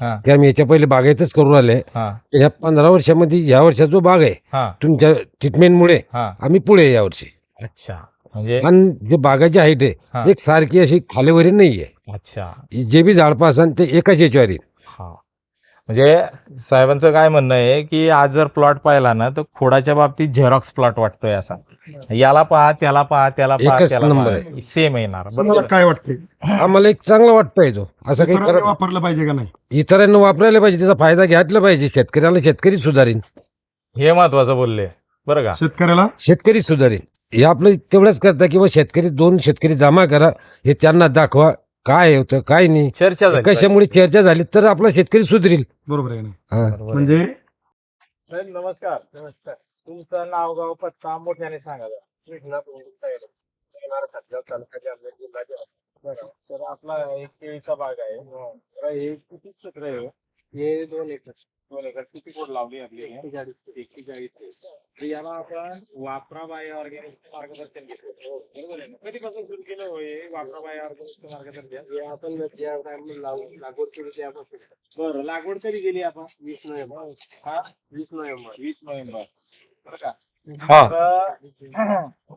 हा. ते आम्ही याच्या पहिले बागायतच करून आले हा. ह्या पंधरा वर्षामध्ये ह्या वर्षाचा जो बाग आहे हा. तुमच्या ट्रीटमेंटमुळे हा. आम्ही पुढे आहे यावर्षी अच्छा. म्हणजे आणि जे बागाची हाईट हा. आहे एक सारखी अशी खालीवरी नाही आहे अच्छा. जे बी झाडपास आणि ते एकाच याच्यावर येईल हा. म्हणजे साहेबांचं काय म्हणणं आहे की आज जर प्लॉट पाहिला ना तर खोडाच्या बाबतीत झेरॉक्स प्लॉट वाटतोय असा. याला पहा त्याला पहा त्याला पहा एकच त्याला नंबर पहा. सेम येणार. तुम्हाला काय वाटते आम्हाला एक चांगला वाटतंय तो. असं काही इतरांनी वापरलं पाहिजे का नाही? इतरांना वापरायला पाहिजे त्याचा फायदा घ्यायला पाहिजे. शेतकऱ्याला शेतकरी सुधारीन. हे महत्वाचं बोलले. बरं का? शेतकऱ्याला? शेतकरी सुधारीन. हे आपलं तेवढंच करता किंवा शेतकरी दोन शेतकरी जमा करा हे त्यांना दाखवा. काय होतं काय नाही. चर्चा झाली. कशामुळे चर्चा झाली तर आपला शेतकरी सुधरील. बरोबर आहे हा. बरोबर आहे. म्हणजे? साहेब नमस्कार. नमस्कार. तुमचं नाव गाव पत्ता मोठ्याने सांगा जरा. तर आपला एक केळीचा बाग आहे. तर हे किती क्षेत्र आहे हे? दोन एकर दोन एकर. किती कोड लावली आपली एक्केचाळीस तर याला आपण वापरा बाय ऑर्गॅनिक मार्गदर्शन घेतो बरोबर आहे ना? कधीपासून सुरू केलं हो हे? वापरा बाय ऑर्गॅनिक मार्गदर्शन हे आपण ज्या टाइमला लावून लागवड केली त्यापासून. बरं लागवड कधी केली आपण? वीस नोव्हेंबर. हा? वीस नोव्हेंबर. वीस नोव्हेंबर. बरं का? हा.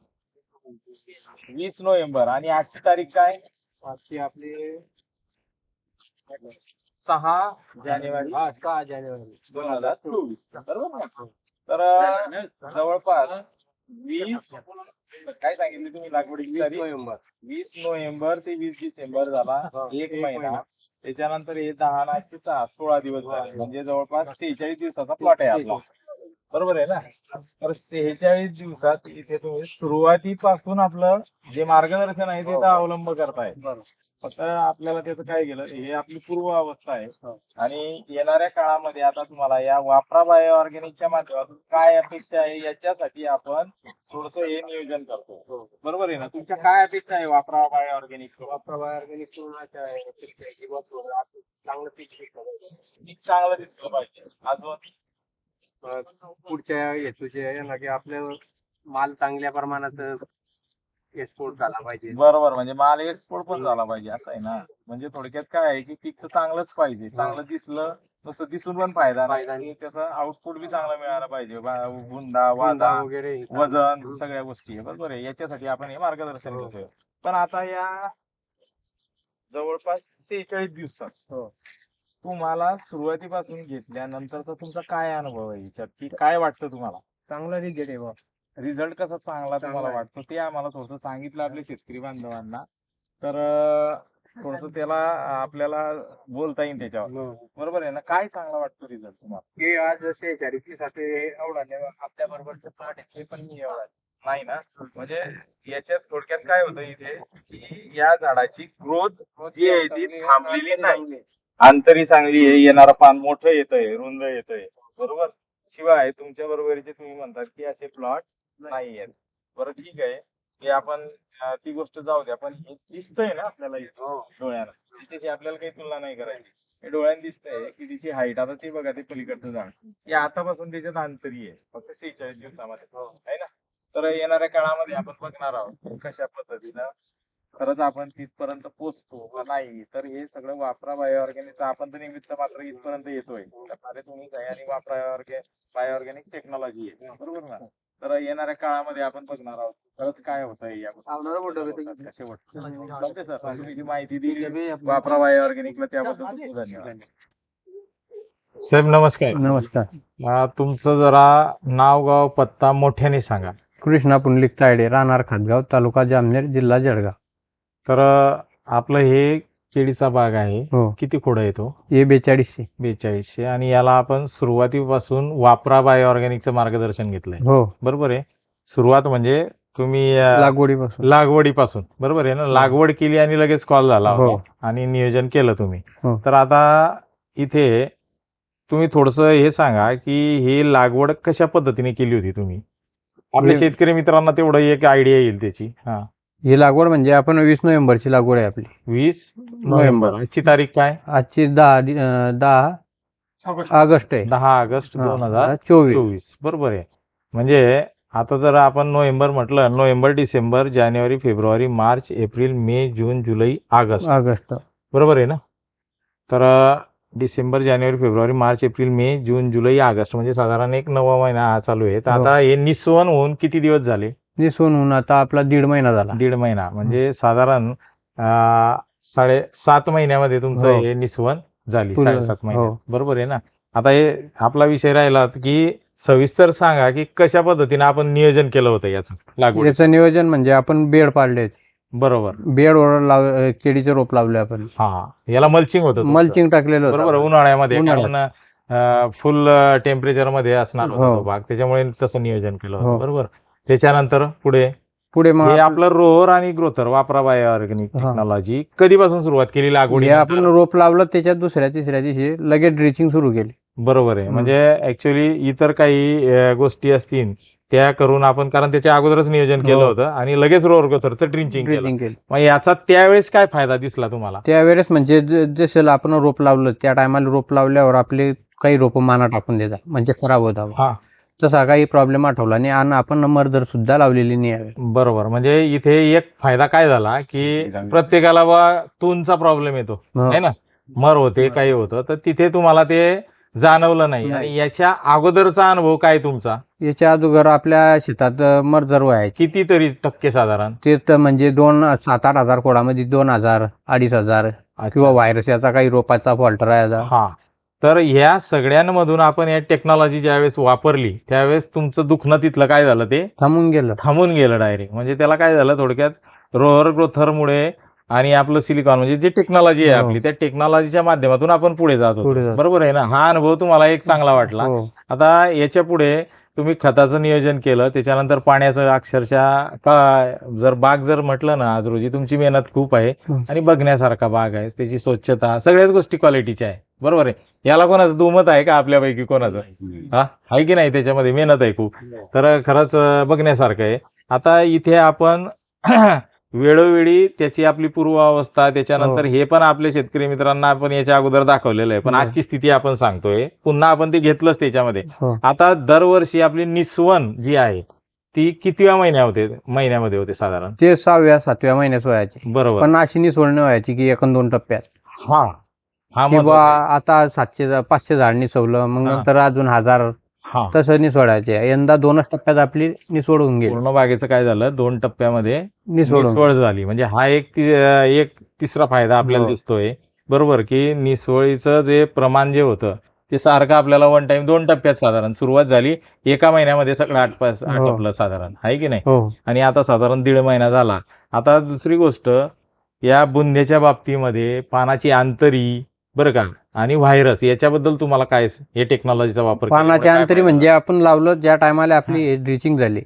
वीस नोव्हेंबर. आणि आजची तारीख काय? आजची आपली सहा जानेवारी. हा सहा जानेवारी. दोन हजार चोवीस. बरोबर ना? तर जवळपास वीस काय सांगितले तुम्ही लागवडीची वीस तारीख? नोव्हेंबर. वीस नोव्हेंबर ते वीस डिसेंबर झाला. हा, एक महिना. त्याच्यानंतर हे दहा ना सहा सोळा दिवस झाले. म्हणजे जवळपास सेहेचाळीस दिवसाचा प्लॉट आहे आपला. बरोबर आहे ना? तर सेहेचाळीस दिवसात इथे तुम्ही सुरुवातीपासून आपलं जे मार्गदर्शन आहे त्याचा अवलंब करताय. फक्त आपल्याला त्याचं काय गेलं हे आपली पूर्व अवस्था आहे. आणि येणाऱ्या काळामध्ये आता तुम्हाला या वापरा बायो ऑर्गॅनिकच्या माध्यमातून काय अपेक्षा आहे याच्यासाठी आपण थोडस हे नियोजन करतो. बरोबर आहे ना? तुमच्या काय अपेक्षा आहे वापरा बायो ऑर्गॅनिक वापरा ऑर्गॅनिक आहे किंवा चांगलं पीक. चांगलं दिसलं पाहिजे. अजून पुढच्या की आपलं माल चांगल्या प्रमाणात एक्सपोर्ट झाला पाहिजे. बरोबर म्हणजे माल एक्सपोर्ट पण झाला पाहिजे असं आहे ना? म्हणजे थोडक्यात काय आहे की पीक तर चांगलंच पाहिजे. चांगलं दिसलं नुसतं दिसून पण फायदा नाही. आणि त्याचा आउटपुट बी चांगला मिळाला पाहिजे. गुंडा वादा वगैरे वजन सगळ्या गोष्टी बरोबर आहे. याच्यासाठी आपण हे मार्गदर्शन हो. घेतोय. पण आता या जवळपास सेहेचाळीस दिवसात हो. तुम्हाला सुरुवातीपासून घेतल्यानंतरचा तुमचा काय अनुभव आहे याच्यात? की काय वाटतं तुम्हाला? चांगला रिजेक्ट आहे बा. रिझल्ट कसा चांगला तुम्हाला आहे. वाटतो? ते आम्हाला थोडस सांगितलं आपल्या शेतकरी बांधवांना. तर थोडस त्याला आपल्याला बोलता येईल त्याच्यावर. बरोबर आहे ना? काय चांगला वाटतो रिझल्ट तुम्हाला? हे आज जसे चारित्रीसाठी एवढा नाही आपल्या बरोबरचे प्लॉट आहे ते पण नाही एवढा नाही ना? म्हणजे याच्यात थोडक्यात काय होतं इथे? की या झाडाची ग्रोथ जी आहे ती थांबलेली नाही. अंतरी चांगली आहे येणारं पान मोठं येतंय रुंद येतंय. बरोबर? शिवाय तुमच्या बरोबरीचे तुम्ही म्हणतात की असे प्लॉट नाही आहेत. बरं ठीक आहे. की आपण ती गोष्ट जाऊ द्या. पण हे दिसतंय ना आपल्याला इथं डोळ्याला. त्याच्याशी आपल्याला काही तुलना नाही करायची. हे डोळ्याने दिसतंय की तिची हाईट आता ते बघा ते पलीकडचं झाड. हे आतापासून त्याच्यात अंतरी आहे. फक्त सेहेचाळीस दिवसामध्ये. आहे ना? तर येणाऱ्या काळामध्ये आपण बघणार आहोत कशा पद्धतीनं खरंच आपण तिथपर्यंत पोचतो का नाही तर हे सगळं वापरा बायो ऑर्गॅनिक आपण तर निमित्त मात्र इथपर्यंत येतोय. त्यामध्ये तुम्ही काय आणि वापरा ऑर्गॅ बायो ऑर्गॅनिक टेक्नॉलॉजी आहे. बरोबर ना? तर येणाऱ्या काळामध्ये आपण बघणार आहोत. खरंच काय होत आहे चालतंय सर. तुम्ही जी माहिती दिली वापरा बायो ऑर्गॅनिकला त्याबद्दल धन्यवाद. साहेब नमस्कार. नमस्कार. तुमचं जरा नाव गाव पत्ता मोठ्याने सांगा. कृष्णा पुंडलिक तायडे राहणार खातगाव तालुका जामनेर जिल्हा जळगाव. तर आपलं हे केळीचा बाग आहे. हो. किती खोडा येतो ए बेचाळीसशे. बेचाळीसशे. आणि याला आपण सुरुवातीपासून वापरा बाय ऑर्गॅनिकचं मार्गदर्शन घेतलंय. हो. बरोबर आहे? सुरुवात म्हणजे तुम्ही अं, लागवडीपासून. लागवडीपासून. बरोबर आहे ना? लागवड केली आणि लगेच कॉल झाला हो. होता. आणि नियोजन केलं तुम्ही. हो. तर आता इथे तुम्ही थोडस हे सांगा की ही लागवड कशा पद्धतीने केली होती तुम्ही? आपल्या हे- शेतकरी मित्रांना तेवढं एक आयडिया येईल त्याची. हा. ही लागवड म्हणजे आपण वीस नोव्हेंबरची लागवड आहे आपली. वीस नोव्हेंबर. आजची तारीख काय? आजची दहा डि- अं, दहा ऑगस्ट. आहे. दहा ऑगस्ट दोन हजार चोवीस. चोवीस. बरोबर आहे. म्हणजे आता जर आपण नोव्हेंबर म्हटलं नोव्हेंबर डिसेंबर जानेवारी फेब्रुवारी मार्च एप्रिल मे जून जुलै ऑगस्ट. ऑगस्ट. बरोबर आहे ना? तर अं, डिसेंबर जानेवारी फेब्रुवारी मार्च एप्रिल मे जून जुलै ऑगस्ट. म्हणजे साधारण एक नवा महिना हा चालू आहे. तर हो. आता हे निस्वन होऊन किती दिवस झाले? निसून होऊन आता आपला दीड महिना झाला. दीड महिना. म्हणजे साधारण अं, साडे सात महिन्यामध्ये तुमचं हो. हे निस्वन झाली साडेसात महिन्यात हो. बरोबर आहे ना? आता हे आपला विषय राहिला की सविस्तर सांगा की कशा पद्धतीने आपण नियोजन केलं होतं याचं लागवड याचं नियोजन म्हणजे आपण बेड पाडले बरोबर. बेडवर लाव केळीचे रोप लावले आपण. हा. याला मल्चिंग होतं. मल्चिंग टाकलेलं बरोबर उन्हाळ्यामध्ये फुल टेम्परेचरमध्ये असणार होता हो. भाग. त्याच्यामुळे तसं नियोजन केलं. होतं. बरोबर. त्याच्यानंतर पुढे पुढे मग आपलं रोहर आणि ग्रोथर वापरा बाय ऑर्गॅनिक हा. टेक्नॉलॉजी. कधीपासून सुरुवात केली लागवडी हे आपण रोप लावलं त्याच्यात दुसऱ्या तिसऱ्या दिवशी लगेच ड्रिचिंग सुरू केली. बरोबर आहे. हम्म. म्हणजे ऍक्च्युली इतर काही अं, गोष्टी असतील त्या करून आपण कारण त्याच्या अगोदरच नियोजन केलं हो. होतं आणि लगेच रोहर ग्रोथरचं ड्रिंचिंग केलं. ड्रिचिंग केली. मग याचा त्यावेळेस काय फायदा दिसला तुम्हाला? त्यावेळेस म्हणजे ज- जसं आपण रोप लावलं त्या टायमाला रोप लावल्यावर आपले काही रोप माना टाकून देतात. म्हणजे खराब हा. तसा काही प्रॉब्लेम आठवला नाही आणि आपण मर्दर सुद्धा लावलेली नाही यावेळी. बरोबर. म्हणजे इथे एक फायदा काय झाला की प्रत्येकाला बा तूनचा प्रॉब्लेम येतो. हो. आहे ना? मर होते काही होतं तर तिथे तुम्हाला ते जाणवलं नाही. नाही. आणि याच्या अगोदरचा अनुभव काय तुमचा? याच्या अगोदर आपल्या शेतात मर्दर व्हायचे. कितीतरी टक्के साधारण? ते तर म्हणजे दोन सात आठ हजार कोडामध्ये दोन हजार अडीच हजार अच्छा. किंवा व्हायरस याचा काही रोपाचा फॉल्ट राहायचा. हा. तर ह्या सगळ्यांमधून आपण या टेक्नॉलॉजी ज्यावेळेस वापरली त्यावेळेस तुमचं दुखणं तिथलं काय झालं ते थांबून गेलं थांबून गेलं डायरेक्ट म्हणजे त्याला काय झालं थोडक्यात रोहर ग्रोथरमुळे आणि आपलं सिलिकॉन म्हणजे जी टेक्नॉलॉजी आहे हो. आपली त्या टेक्नॉलॉजीच्या माध्यमातून आपण पुढे जात. बरोबर आहे ना हा अनुभव तुम्हाला एक चांगला वाटला हो. आता याच्यापुढे तुम्ही खताचं नियोजन केलं त्याच्यानंतर पाण्याचं अक्षरशः जर बाग जर म्हटलं ना आज रोजी तुमची मेहनत खूप आहे हं. आणि बघण्यासारखा बाग आहे त्याची स्वच्छता सगळ्याच गोष्टी क्वालिटीच्या आहे बरोबर आहे. याला कोणाचं दुमत आहे का आपल्यापैकी कोणाचं? हा? आहे की नाही त्याच्यामध्ये? मेहनत आहे खूप. तर खरंच बघण्यासारखं आहे. आता इथे आपण वेळोवेळी त्याची आपली पूर्वावस्था त्याच्यानंतर हो. हे पण आपल्या शेतकरी मित्रांना आपण याच्या अगोदर दाखवलेलं आहे. पण हो. आजची स्थिती आपण सांगतोय. पुन्हा आपण ते घेतलंच त्याच्यामध्ये. हो. आता दरवर्षी आपली निस्वन जी आहे ती कितव्या महिन्या होते? महिन्यामध्ये होते साधारण? ते सहाव्या सातव्या महिन्यात व्हायचे. बरोबर. पण अशी निसवडणी व्हायची की एक दोन टप्प्यात. हा. हा किंवा. आता सातशे पाचशे झाड निसवलं मग हा. नंतर अजून हजार हा. तसं निसवडायचे यंदा दोनच टप्प्यात आपली निसवड होऊन गेली. पूर्ण बागेचं काय झालं? दोन टप्प्यामध्ये निसवड झाली. म्हणजे हा एक एक तिसरा फायदा आपल्याला हो. दिसतोय. बरोबर की निसवळीचं जे प्रमाण जे होतं ते सारखं आपल्याला वन टाइम दोन टप्प्यात साधारण सुरुवात झाली. एका महिन्यामध्ये सगळं आटपास हो. आटपलं साधारण. आहे की नाही? हो. आणि आता साधारण दीड महिना झाला. आता दुसरी गोष्ट या बुंद्याच्या बाबतीमध्ये पानाची आंतरी बरं का? आणि व्हायरस याच्याबद्दल तुम्हाला काय हे टेक्नॉलॉजीचा वापर पानाच्या अंतरी म्हणजे आपण लावलं ज्या टायमाला आपली ड्रिचिंग झाली.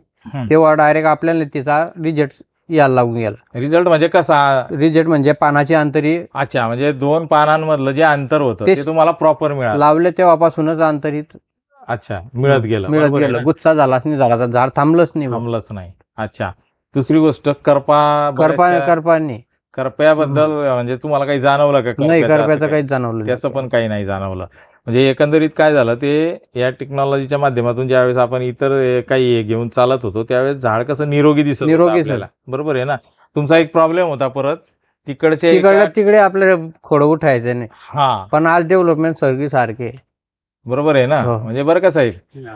तेव्हा डायरेक्ट आपल्याला त्याचा रिजल्ट यायला लागून गेला. झाला? रिझल्ट म्हणजे कसा? रिजल्ट म्हणजे पानाची अंतरी. अच्छा म्हणजे दोन पानांमधलं जे अंतर होतं ते- तुम्हाला प्रॉपर मिळालं. लावले तेव्हापासूनच अंतरीत अच्छा मिळत गेलं. मिळत गेलं? गुच्छा झालाच नाही झाडाचा झाड थांबलंच नाही. थांबलंच नाही. अच्छा दुसरी गोष्ट करपा करपा करपानी. करप्याबद्दल म्हणजे तुम्हाला काही जाणवलं का नाही करप्याचं? काहीच जाणवलं त्याचं. पण काही नाही जाणवलं म्हणजे एकंदरीत काय झालं ते या टेक्नॉलॉजीच्या माध्यमातून ज्यावेळेस आपण इतर काही घेऊन चालत होतो त्यावेळेस झाड कसं निरोगी दिसत निरोगी बरोबर आहे ना तुमचा एक प्रॉब्लेम होता परत तिकडचे तिकडे आपल्याला खोडं उठायचं नाही हा पण आज डेव्हलपमेंट सगळी सारखी. बरोबर आहे ना? हो. म्हणजे बरं का साहेब?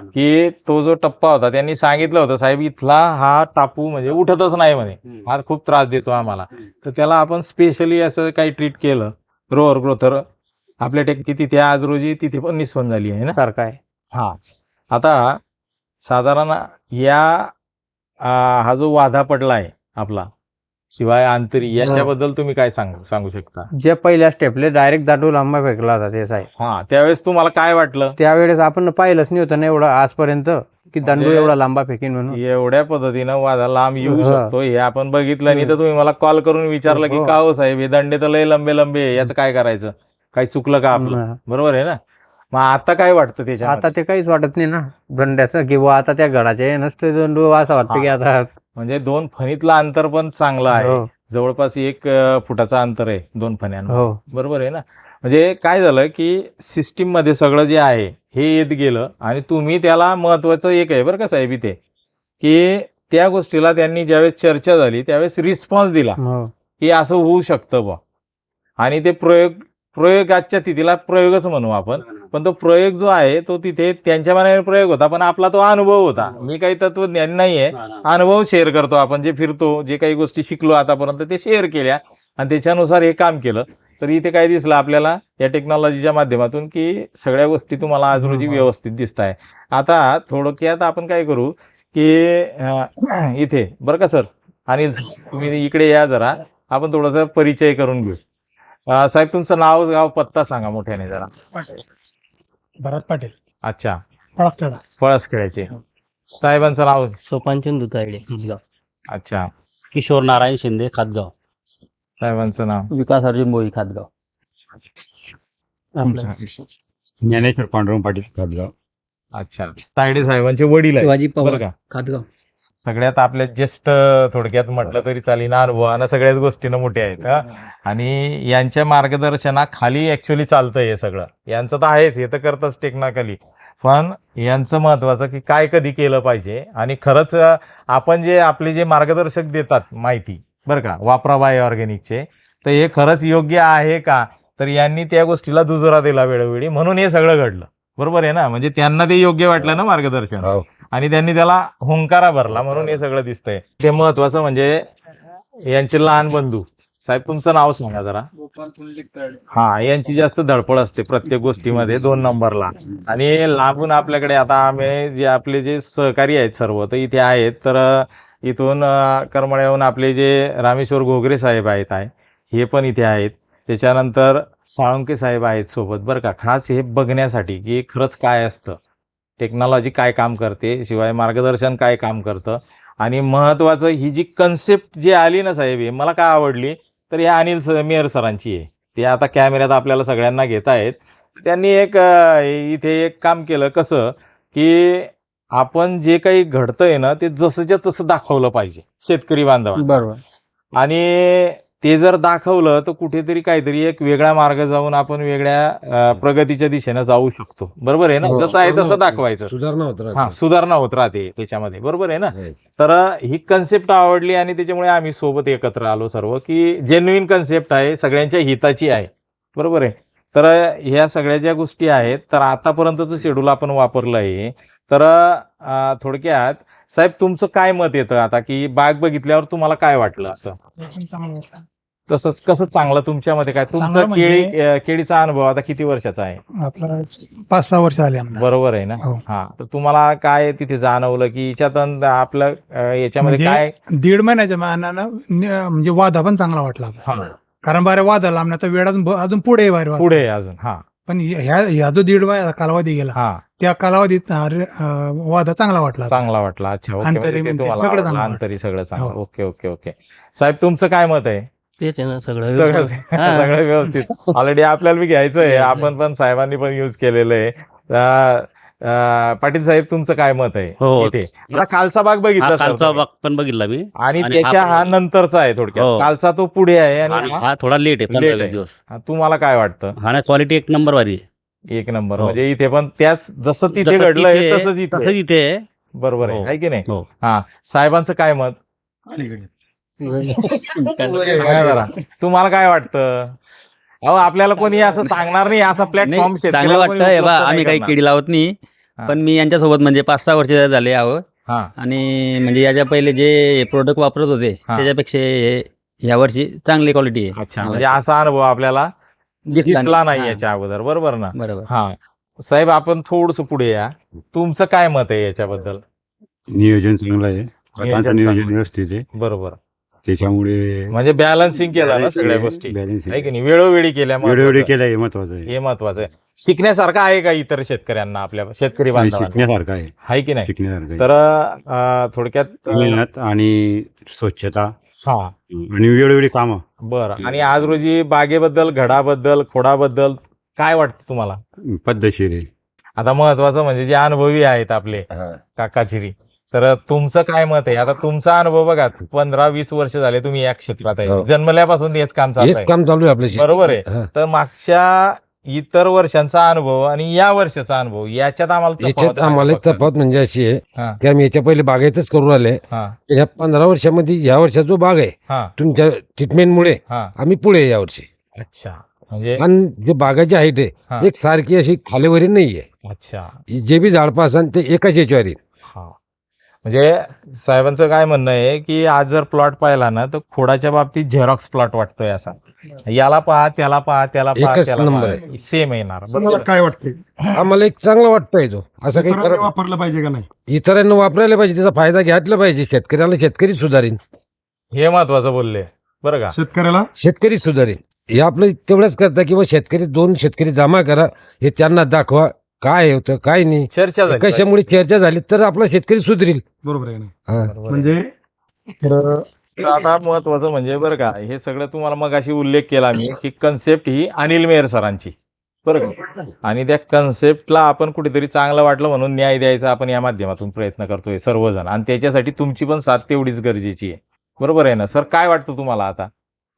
की तो जो टप्पा होता त्यांनी सांगितलं होतं साहेब इथला हा टापू म्हणजे उठतच नाही म्हणे. हा खूप त्रास देतो आम्हाला. तर त्याला आपण स्पेशली असं काही ट्रीट केलं. रोअर ग्रोथर आपल्या टेक तिथे आज रोजी तिथे पण निस्वन झाली आहे ना? सारखा आहे. हा. आता साधारण या आ, हा जो वाधा पडला आहे आपला शिवाय आंतरी याच्याबद्दल तुम्ही काय सांगू सांगू शकता? जे पहिल्या स्टेपले डायरेक्ट दांडू लांबा फेकला होता ते साहेब. हा त्यावेळेस तुम्हाला काय वाटलं? त्यावेळेस आपण पाहिलंच नाही होतं ना एवढं आजपर्यंत की दांडू म्हणजे- एवढा लांबा फेकीन म्हणून. एवढ्या पद्धतीनं वादा लांब येऊ. शकतो हे आपण बघितलं नाही तर तुम्ही मला कॉल करून विचारलं की हो. का हो साहेब हे दंडे तर लय लंबे लंबे याचं काय करायचं? काही चुकलं का आपलं. बरोबर आहे ना? मग आता काय वाटतं त्याच्या आता ते काहीच वाटत नाही ना दंड्याचं किंवा आता त्या गडाचे नसते दंडू असं वाटतं की आता म्हणजे दोन फणीतलं अंतर पण चांगलं आहे. हो. जवळपास एक फुटाचं अंतर आहे दोन फण्यांमध्ये हो. बरोबर आहे ना? म्हणजे काय झालं की सिस्टीममध्ये सगळं जे आहे हे येत गेलं आणि तुम्ही त्याला महत्वाचं एक आहे बरं का साहेब इथे की त्या गोष्टीला त्यांनी ज्यावेळेस चर्चा झाली त्यावेळेस रिस्पॉन्स दिला हो. की असं होऊ शकतं बा. आणि ते प्रयोग प्रयोगाच्या तिथीला प्रयोगच म्हणू आपण. पण तो प्रयोग जो आहे तो तिथे त्यांच्या मनाने प्रयोग होता पण आपला तो अनुभव होता. मी काही तत्वज्ञान नाहीये. अनुभव शेअर करतो आपण जे फिरतो जे काही गोष्टी शिकलो आतापर्यंत ते शेअर केल्या आणि त्याच्यानुसार हे काम केलं. तर इथे काय दिसलं आपल्याला या टेक्नॉलॉजीच्या माध्यमातून की सगळ्या गोष्टी तुम्हाला आज रोजी व्यवस्थित दिसत आहे. आता थोडक्यात आपण काय करू की इथे बरं का सर? अनिल sir, तुम्ही इकडे या जरा. आपण थोडासा परिचय करून घेऊ. अं, साहेब तुमचं नाव गाव पत्ता सांगा मोठ्याने जरा. भरत पाटील. अच्छा. फळकटेडा पळस खेळायचे साहेबांचं नाव? सोपानचंद खातगाव अच्छा. किशोर नारायण शिंदे खातगाव. साहेबांचं नाव? विकास अर्जुन बोई खातगाव. आपलं. ज्ञानेश्वर पांडुरंग पाटील खातगाव. अच्छा. तायडे साहेबांचे वडील आहेत. शिवाजी बरं पवार का? खातगाव. सगळ्यात आपल्या ज्येष्ठ थोडक्यात म्हटलं तरी चालीन अनुभवानं सगळ्याच गोष्टीनं मोठे आहेत आणि यांच्या मार्गदर्शनाखाली ऍक्च्युली चालतंय हे सगळं. यांचं तर आहेच हे तर करतच टेक्निकली पण यांचं महत्वाचं की काय कधी केलं पाहिजे आणि खरंच आपण जे आपले जे मार्गदर्शक देतात माहिती बरं का वापरा बाय ऑर्गॅनिकचे तर हे खरंच योग्य आहे का? तर यांनी त्या गोष्टीला दुजोरा दिला वेळोवेळी म्हणून हे सगळं घडलं. बरोबर आहे ना? म्हणजे त्यांना ते योग्य वाटलं ना मार्गदर्शन. हो. आणि त्यांनी त्याला हुंकारा भरला म्हणून हे सगळं दिसतंय. ते महत्वाचं म्हणजे यांचे लहान बंधू. साहेब तुमचं नाव सांगा जरा. हा यांची जास्त धडपड असते प्रत्येक गोष्टीमध्ये दोन नंबरला. आणि लागून आपल्याकडे आता आम्ही जे आपले जे सहकारी आहेत सर्व तर इथे आहेत. तर इथून करमळ्याहून आपले जे रामेश्वर घोगरे साहेब आहेत आहे हे पण इथे आहेत. त्याच्यानंतर साळुंके साहेब आहेत सोबत बरं का. खास हे बघण्यासाठी की खरंच काय असतं. टेक्नॉलॉजी काय काम करते शिवाय मार्गदर्शन काय काम करतं. आणि महत्वाचं ही जी कन्सेप्ट जी आली ना साहेब ही मला काय आवडली? तर या अनिल स मेयर सरांची आहे. ते आता कॅमेऱ्यात आपल्याला सगळ्यांना घेत आहेत. त्यांनी एक इथे एक काम केलं. कसं? की आपण जे काही घडतंय ना ते जसंच्या तसं दाखवलं पाहिजे शेतकरी बांधव बरोबर. आणि ते जर दाखवलं तर कुठेतरी काहीतरी एक वेगळा मार्ग जाऊन आपण वेगळ्या प्रगतीच्या दिशेनं जाऊ शकतो. बरोबर आहे ना? हो. जसं आहे तसं दाखवायचं. सुधारणा होत राहते. हा सुधारणा होत राहते त्याच्यामध्ये. बरोबर आहे ना? हो. तर ही कन्सेप्ट आवडली आणि त्याच्यामुळे आम्ही सोबत एकत्र आलो सर्व की जेन्युइन कन्सेप्ट आहे सगळ्यांच्या हिताची आहे. बरोबर आहे? तर ह्या सगळ्या ज्या गोष्टी आहेत तर आतापर्यंतचं शेड्यूल आपण वापरलं आहे. तर थोडक्यात साहेब तुमचं काय मत येतं आता की बाग बघितल्यावर तुम्हाला काय वाटलं असं? तसंच कसं चांगलं तुमच्या मध्ये काय तुमचा चांगलं म्हणजे- केळी केळीचा अनुभव आता किती वर्षाचा आहे? आपला पाच सहा वर्ष आले आमदार. बरोबर आहे ना? हो. हा. तर तुम्हाला काय तिथे जाणवलं की याच्यात अन आपलं अं, याच्यामध्ये म्हणजे काय? दीड महिन्याच्या मानानं नि- म्हणजे वादा पण चांगला वाटला होता. हा, कारण बारे वादा लांबला तर वेळ अजून ब- अजून पुढे बाहेर. पुढे आहे अजून हा. पण ह्या ह्या जो दीड कालावधी गेला हा. त्या कालावधीत अं, वादा चांगला वाटला चांगला वाटला. अच्छा ओके. अंतरी म्हणजे ते तुम्हाला सगळं आवडलं. चांगलं. अंतरी सगळं चांगलं. हो. Okay okay okay. साहेब तुमचं काय मत आहे? तेच आहे ना सगळं सगळं हा. सगळं व्यवस्थित ऑलरेडी आपल्याला बी घ्यायचं आहे आपण पण साहेबांनी पण युज केलेलं आहे अं, अं, पाटील साहेब तुमचं काय मत आहे हो. इथे आता कालचा भाग बघितला हा सर कालचा तुम्ही. भाग पण बघितला मी आणि आणि त्याच्या हा हा पण- नंतरचा आहे थोडक्यात हो. कालचा तो पुढे आहे आणि हा- हा थोडा लेट आहे पंधरा Late आहे. वीस दिवस हा, तुम्हाला काय वाटतं हा ना क्वालिटी एक नंबर वारी आहे. एक नंबर हो. म्हणजे इथे पण त्याच जसं तिथे जसं तिथे- तसंच इथे तसंच इथे आहे. बरोबर आहे हो. आहे की नाही हो. हा साहेबांचं काय मत सांगा जरा. तुम्हाला काय वाटतं? अहो आपल्याला कोणी असं सांगणार नाही असा प्लॅटफॉर्म चांगलं वाटतं. हे बा आम्ही काही केळी लावत नाही हा. पण मी यांच्यासोबत म्हणजे पाच सहा वर्ष झाले आहो हा. आणि म्हणजे याच्या पहिले जे प्रोडक्ट वापरत होते हा. त्याच्यापेक्षा हे- या वर्षी चांगली क्वालिटी आहे. अच्छा म्हणजे असा अनुभव आपल्याला दिसला दिसला नाही हा, याच्या अगोदर. बरोबर ना? बरोबर. हा. साहेब आपण थोडस पुढे या. तुमचं काय मत आहे याच्याबद्दल? नियोजन चांगलं आहे. खतांचं नियोजन. व्यवस्थित आहे. बरोबर. त्याच्यामुळे म्हणजे बॅलन्सिंग केलं ना सगळ्या गोष्टी. बॅलन्स आहे की नाही? वेळोवेळी केल्या वेळोवेळी महत्वाचं. केलं हे महत्वाचं आहे. हे महत्वाचं आहे. शिकण्यासारखं आहे का इतर शेतकऱ्यांना आपल्या शेतकरी आणि बांधवांना? शिकण्यासारखं आहे. आहे की नाही? शिकण्यासारखं आहे. तर अं, थोडक्यात अं, मेहनत आणि स्वच्छता हा. आणि वेळोवेळी कामं. बरं. आणि आज रोजी बागेबद्दल घडाबद्दल खोडाबद्दल काय वाटतं तुम्हाला? पद्धतशीर आहे. आता महत्वाचं म्हणजे जे अनुभवी आहेत आपले हा. काकाचिरी तर तुमचं काय मत आहे आता तुमचा अनुभव बघा पंधरा वीस वर्ष झाले तुम्ही या क्षेत्रात आहे हो. जन्मल्यापासून हेच काम चालू हेच आहे काम चालू आहे आपल्या. बरोबर आहे. हा. तर मागच्या इतर वर्षांचा अनुभव आणि या वर्षाचा अनुभव याच्यात आम्हाला तफावत याच्यात सांगा आम्हाला फक्त. तफावत म्हणजे अशी आहे हा. की आम्ही याच्या पहिले बागायतच करून आले हा ह्या पंधरा वर्षामध्ये या वर्षाचा जो बाग आहे हा तुमच्या ट्रीटमेंटमुळे हा आम्ही पुढे आहे यावर्षी अच्छा म्हणजे आणि जे बागाची हाईट हा. आहे एक सारखी अशी खालीवरी नाहीये अच्छा जे बी झाडपा असन ते एकाच याच्यावर येईल हा म्हणजे साहेबांचं काय म्हणणं आहे की आज जर प्लॉट पाहिला ना तर खोडाच्या बाबतीत झेरॉक्स प्लॉट वाटतोय असा. याला पहा त्याला पहा त्याला पहा एकच त्याला नंबर पहा सेम येणार. तुम्हाला काय वाटतंय? आम्हाला एक चांगलं वाटतंय तो. असं काही इतरांनी करा- वापरलं पाहिजे का नाही? इतरांना वापरायला पाहिजे त्याचा फायदा घ्यायला पाहिजे. शेतकऱ्याला शेतकरी सुधारेन. हे महत्वाचं बोलले. बरं का? शेतकऱ्याला? शेतकरी सुधारेन. हे आपलं तेवढंच करता किंवा शेतकरी दोन शेतकरी जमा करा हे त्यांना दाखवा. काय होतं काय नाही. चर्चा झाली पाहिजे. कशामुळे चर्चा झाली तर आपला शेतकरी सुधरील. बरोबर आहे हा. बरोबर. म्हणजे? तर तर आता महत्वाचं म्हणजे बरं का हे सगळं तुम्हाला मग अशी उल्लेख केला मी की कन्सेप्ट ही अनिल मेहर सरांची. बरं का? आणि त्या कन्सेप्टला आपण कुठेतरी चांगलं वाटलं म्हणून न्याय द्यायचा आपण या माध्यमातून प्रयत्न करतोय सर्वजण. आणि त्याच्यासाठी तुमची पण साथ तेवढीच गरजेची आहे. बरोबर आहे ना? सर काय वाटतं तुम्हाला आता?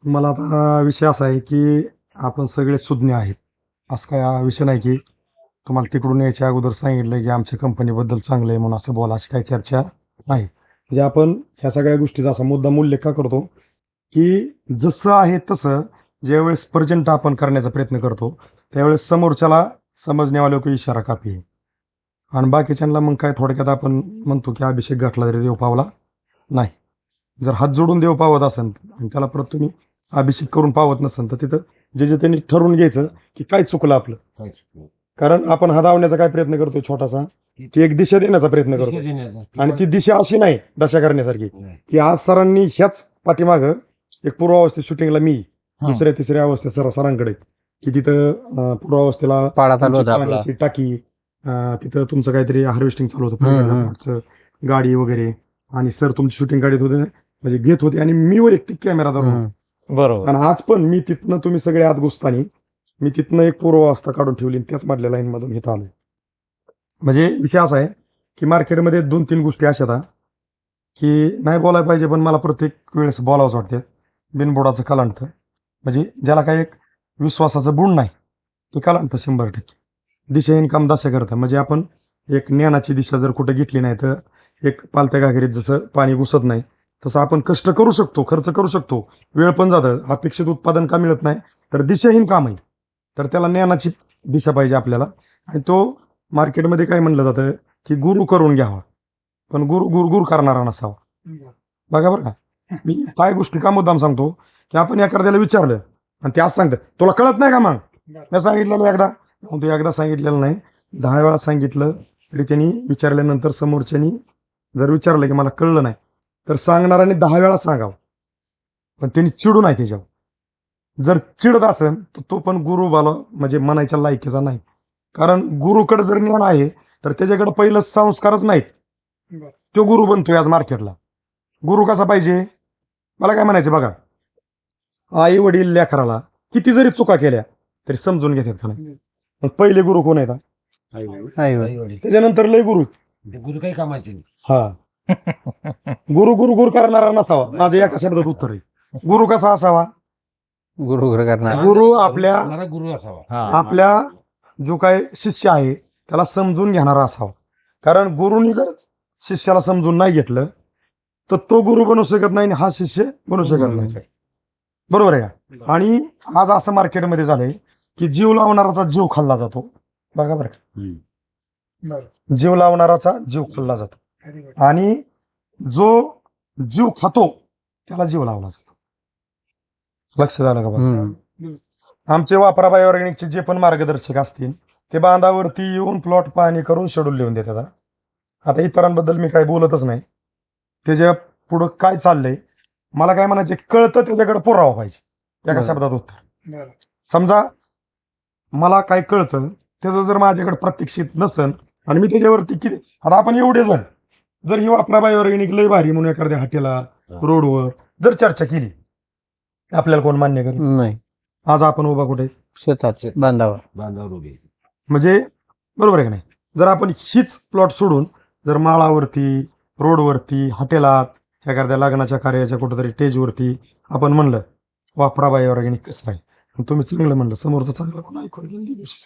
मला आता विषय असा आहे की आपण सगळे सुज्ञ आहेत. असं काय हा विषय नाही की तुम्हाला तिकडून यायच्या अगोदर सांगितलं की आमच्या कंपनीबद्दल चांगलं आहे म्हणून असं बोला अशी काही चर्चा नाही. म्हणजे आपण ह्या सगळ्या गोष्टीचा असा मुद्दा उल्लेख का करतो की जसं आहे तसं ज्यावेळेस पर्जंट आपण करण्याचा प्रयत्न करतो त्यावेळेस समोरच्याला समजण्यावाले लोक इशारा कापी. आणि बाकीच्यांना मग काय थोडक्यात आपण म्हणतो की अभिषेक गाठला तरी देव पावला नाही. जर हात जोडून देव पावत असेल आणि त्याला परत तुम्ही अभिषेक करून पावत नसेल तर तिथं जे जे त्यांनी ठरवून घ्यायचं की काय चुकलं आपलं. काय कारण आपण हा धावण्याचा काय प्रयत्न करतोय छोटासा? की एक दिशा देण्याचा प्रयत्न करतो आणि ती दिशा अशी नाही दशा करण्यासारखी. की आज सरांनी ह्याच पाठीमाग एक पूर्वावस्थेत शूटिंगला मी दुसऱ्या तिसऱ्या अवस्थेत सर सरांकडे. की तिथं पूर्वावस्थेला पाण्याची टाकी तिथं तुमचं काहीतरी हार्वेस्टिंग चालू होतं गाडी वगैरे. आणि सर तुमची शूटिंग काढत होते म्हणजे घेत होते. आणि मी वैयक्तिक कॅमेरा धरून. बरोबर. आणि आज पण मी तिथनं तुम्ही सगळे आत घुसतानी मी तिथनं एक पूर्वावस्था काढून ठेवली त्याच मधल्या लाईनमधून घेता आलोय. म्हणजे विषय असा आहे की मार्केटमध्ये दोन तीन गोष्टी अशा आहेत की नाही बोलायला पाहिजे पण मला प्रत्येक वेळेस बोलावंच वाटते. बिनबोडाचं कलांत. म्हणजे ज्याला काही एक विश्वासाचं गुण नाही ते कलांत शंभर टक्के. दिशाहीन काम दशा करतं. म्हणजे आपण एक ज्ञानाची दिशा जर कुठं घेतली नाही तर एक पालत्या घागरीत जसं पाणी घुसत नाही तसं आपण कष्ट करू शकतो खर्च करू शकतो. वेळ पण जातं. अपेक्षित उत्पादन का मिळत नाही? तर दिशाहीन काम आहे. तर त्याला ज्ञानाची दिशा पाहिजे आपल्याला. आणि तो मार्केटमध्ये काय म्हणलं जातं की गुरु करून घ्यावा. पण गुरु गुरु गुरु करणारा नसावा. बघा बरं का. मी काय गोष्टी का मुद्दाम सांगतो? की आपण एखाद्याला विचारलं आणि ते आज सांगतं तुला कळत नाही का मग? मी सांगितलेलं एकदा. तू एकदा सांगितलेलं नाही. दहा वेळा सांगितलं तरी त्यांनी विचारल्यानंतर समोरच्यानी जर विचारलं की मला कळलं नाही तर सांगणाऱ्याने दहा वेळा सांगावं. पण त्यांनी चिडू नाही त्याच्यावर. जर चिडत असेल तर तो पण गुरु बाला म्हणजे म्हणायच्या लायकीचा नाही. कारण गुरुकडे जर ज्ञान आहे तर त्याच्याकडे पहिलं संस्कारच नाहीत. तो गुरु बनतोय आज मार्केटला. गुरु कसा पाहिजे? मला काय म्हणायचं बघा. आई वडील लेकराला किती जरी चुका केल्या तरी समजून घेतात का नाही? पण पहिले गुरु कोण आहेत. त्याच्यानंतर लय गुरु गुरु काही कामाचे. हा. गुरु गुरु गुरु करणारा नसावा. माझं एका शब्दात उत्तर आहे. गुरु कसा असावा? गुरु गुरु करणार. गुरु आपल्या करणारा गुरु असावा. हा. आपल्या जो काय शिष्य आहे त्याला समजून घेणारा असावा. कारण गुरुनी जर शिष्याला समजून नाही घेतलं तर तो गुरु बनू शकत नाही आणि हा शिष्य बनू शकत नाही. बरोबर आहे का? आणि आज असं मार्केटमध्ये झालंय की जीव लावणाराचा जीव खाल्ला जातो. बघा बरं का. जीव लावणाराचा जीव खाल्ला जातो. आणि जो जीव खातो त्याला जीव लावला जातो. लक्ष झालं का बघा. आमचे वापराबाई ऑर्गॅनिकचे जे पण मार्गदर्शक असतील ते बांधावरती येऊन प्लॉट पाहणी करून शेड्यूल लिहून देतात हा. आता इतरांबद्दल मी काही बोलतच नाही त्याच्या पुढं काय चाललंय मला काय म्हणायचे कळतं त्याच्याकडे पुरावा पाहिजे एका. शब्दात उत्तर समजा मला काय कळतं त्याचं जर माझ्याकडे प्रत्यक्षित नसन आणि मी त्याच्यावरती किती आता आपण एवढे जण जर ही वापराबाई ऑर्गॅनिक लय भारी म्हणून एखाद्या हॉटेला रोडवर जर चर्चा केली आपल्याला कोण मान्य करेल? नाही. आज आपण उभा कुठे? शेतात बांधावर. बांधावर उभे. म्हणजे बरोबर आहे का नाही? जर आपण हीच प्लॉट सोडून जर माळावरती रोडवरती हॉटेलात एखाद्या लग्नाच्या कार्याच्या कुठेतरी स्टेजवरती आपण म्हणलं वापराबाई ऑर्गॅनिक कसं आहे आणि तुम्ही चांगलं म्हणलं समोरचं चांगलं कोण ऐकून गोष्ट.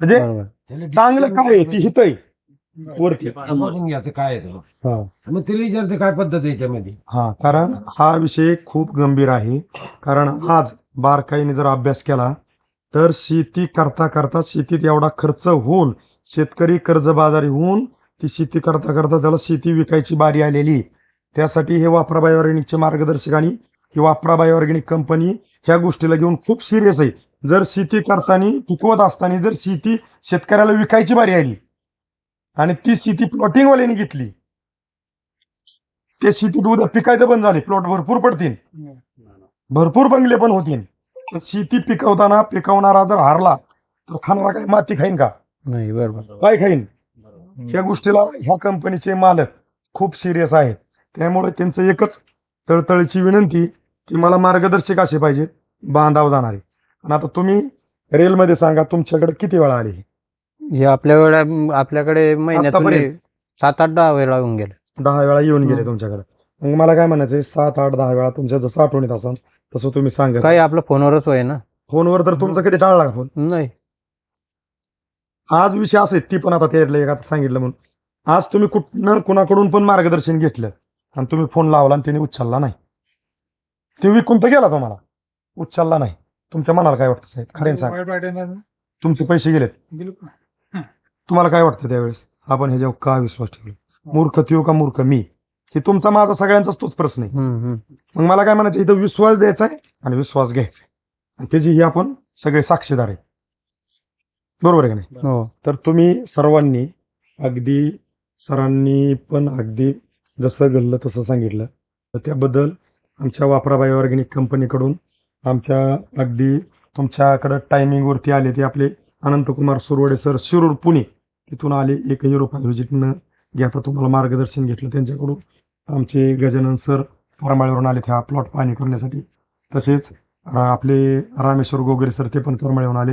म्हणजे बरोबर. चांगलं काय आहे? ती हित आहे वरती. काय आहे. हा. मग तिला विचारते काय पद्धत आहे याच्यामध्ये? हा कारण हा विषय खूप गंभीर आहे. कारण आज बारकाईने जर अभ्यास केला तर शेती करता करता शेतीत एवढा खर्च होऊन शेतकरी कर्जबाजारी होऊन ती शेती करता करता त्याला शेती विकायची बारी आलेली. त्यासाठी हे वापराबाई ऑर्गॅनिकचे मार्गदर्शक आणि ही वापराबाई ऑर्गॅनिक कंपनी ह्या गोष्टीला घेऊन खूप सिरियस आहे. जर शेती करताना पिकवत असताना जर शेती शेतकऱ्याला विकायची बारी आली आणि ती शेती प्लॉटिंगवाल्याने घेतली. ते शेतीत उद्या पिकायचं बंद झाले प्लॉट भरपूर पडतील. भरपूर बंगले पण होतील. पण शेती पिकवताना पिकवणारा जर हारला तर खाणारा काय माती खाईन का? नाही बरोबर. काय खाईन? या गोष्टीला ह्या कंपनीचे मालक खूप सिरियस आहेत. त्यामुळे त्यांचं एकच तळतळीची विनंती की मला मार्गदर्शक असे पाहिजेत बांधाव जाणारे. आणि आता तुम्ही रेलमध्ये सांगा तुमच्याकडे किती वेळा आली हे आपल्या वेळा आपल्याकडे महिन्यातून आतापर्यंत? सात आठ दहा वेळा होऊन गेले. दहा वेळा येऊन गेले. तुमच्याकडे. मग मला काय म्हणायचंय सात आठ दहा वेळा तुमच्या जसं आठवणीत असाल तसं तुम्ही सांगा. काही आपलं फोनवरच होय ना? फोनवर तर तुमचं कधी टाळला का फोन? नाही. आज विषय असे ती पण आता ते आता सांगितलं म्हणून. आज तुम्ही कुठनं कुणाकडून पण मार्गदर्शन घेतलं आणि तुम्ही फोन लावला आणि त्याने उचलला नाही. ते विकून तर गेला तुम्हाला. उचलला नाही. तुमच्या मनाला काय वाटतं साहेब? खरेन सांग वाईट वाटेल तुमचे पैसे गेलेत. बिलकुल. तुम्हाला काय वाटतं त्यावेळेस? आपण ह्याच्यावर का विश्वास ठेवला? मूर्ख त्यो का मूर्ख मी? हे तुमचा माझा सगळ्यांचाच तोच प्रश्न आहे. मग मला काय म्हणायचं इथं विश्वास द्यायचा आहे आणि विश्वास घ्यायचा आहे. आणि त्याची ही आपण सगळे साक्षीदार आहे. बरोबर आहे का नाही? हो. तर तुम्ही सर्वांनी अगदी सरांनी पण अगदी जसं घडलं तसं सांगितलं. तर त्याबद्दल आमच्या वापराबाई ऑर्गॅनिक कंपनीकडून आमच्या अगदी तुमच्याकडं टायमिंगवरती आले ते आपले अनंतकुमार सुरवडे सर शिरूर पुणे. तिथून आले एकही रुपये व्हिजिट न घेता तुम्हाला मार्गदर्शन घेतलं त्यांच्याकडून. आमचे गजानन सर करमाळ्यावरून आले त्या प्लॉट पाहणी करण्यासाठी. तसेच आपले रामेश्वर गोगरे सर ते पण करमाळ्यावरून आले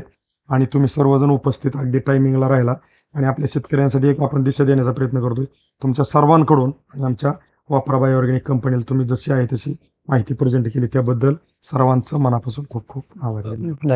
आणि तुम्ही सर्वजण उपस्थित अगदी टायमिंगला राहिला. आणि आपल्या शेतकऱ्यांसाठी एक आपण दिशा देण्याचा प्रयत्न करतोय. तुमच्या सर्वांकडून आणि आमच्या वापराबाई ऑर्गॅनिक कंपनीला तुम्ही जशी आहे तशी माहिती प्रेझेंट केली. त्याबद्दल सर्वांचं मनापासून खूप खूप आभार. धन्यवाद.